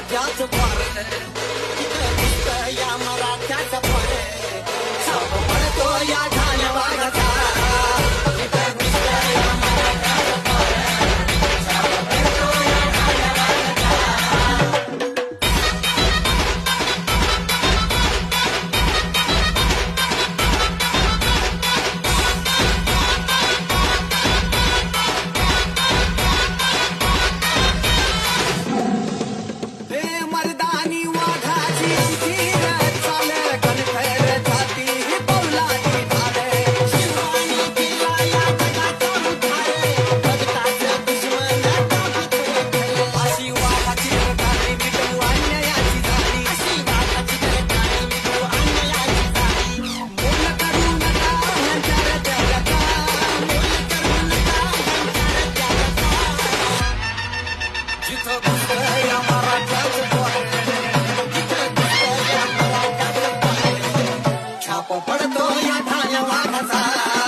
I got to water. Thank you. Popad તો યા થાલ વાગસા